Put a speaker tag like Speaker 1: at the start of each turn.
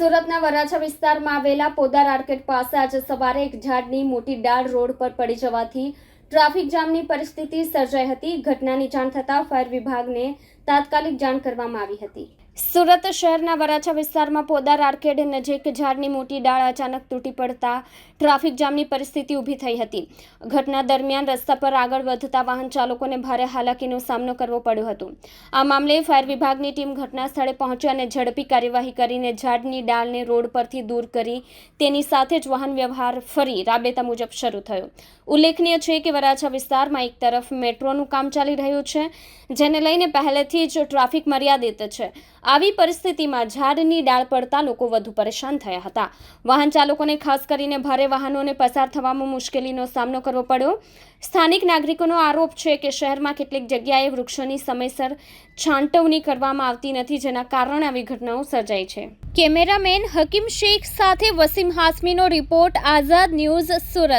Speaker 1: સુરતના વરાછા વિસ્તારમાં આવેલા પોદાર આર્કેટ પાસે આજે સવારે એક ઝાડની મોટી ડાળ રોડ પર પડી જવાથી ટ્રાફિક જામની પરિસ્થિતિ સર્જાઈ હતી. ઘટનાની જાણ થતાં ફાયર વિભાગને તાત્કાલિક જાણ કરવામાં આવી હતી. સુરત શહેરના વરાછા વિસ્તારમાં પોદાર આર્કેડ નજીક ઝાડની મોટી ડાળ અચાનક તૂટી પડતા ટ્રાફિક જામની પરિસ્થિતિ ઊભી થઈ હતી. ઘટના દરમિયાન રસ્તા પર આગળ વધતા વાહન ચાલકોને ભારે હાલાકીનો સામનો કરવો પડ્યો હતો. આ મામલે ફાયર વિભાગની ટીમ ઘટના સ્થળે પહોંચી અને ઝડપી કાર્યવાહી કરીને ઝાડની ડાળને રોડ પરથી દૂર કરી તેની સાથે જ વાહન વ્યવહાર ફરી રાબેતા મુજબ શરૂ થયો. ઉલ્લેખનીય છે કે વરાછા વિસ્તારમાં એક તરફ મેટ્રોનું કામ ચાલી રહ્યું છે, જેને લઈને પહેલેથી જ ટ્રાફિક મર્યાદિત છે. આવી પરિસ્થિતિમાં ઝાડની ડાળ પડતા લોકો વધુ પરેશાન થયા હતા. વાહન ચાલકોને ખાસ કરીને ભારે વાહનોને પસાર થવામાં મુશ્કેલીનો સામનો કરવો પડ્યો. સ્થાનિક નાગરિકોનો આરોપ છે કે શહેરમાં કેટલીક જગ્યાએ વૃક્ષોની સમયસર છાંટવણી કરવામાં આવતી નથી, જેના કારણે આવી ઘટનાઓ સર્જાઈ છે. કેમેરામેન હકીમ શેખ સાથે વસીમ હાસમીનો રિપોર્ટ, આઝાદ ન્યૂઝ સુરત.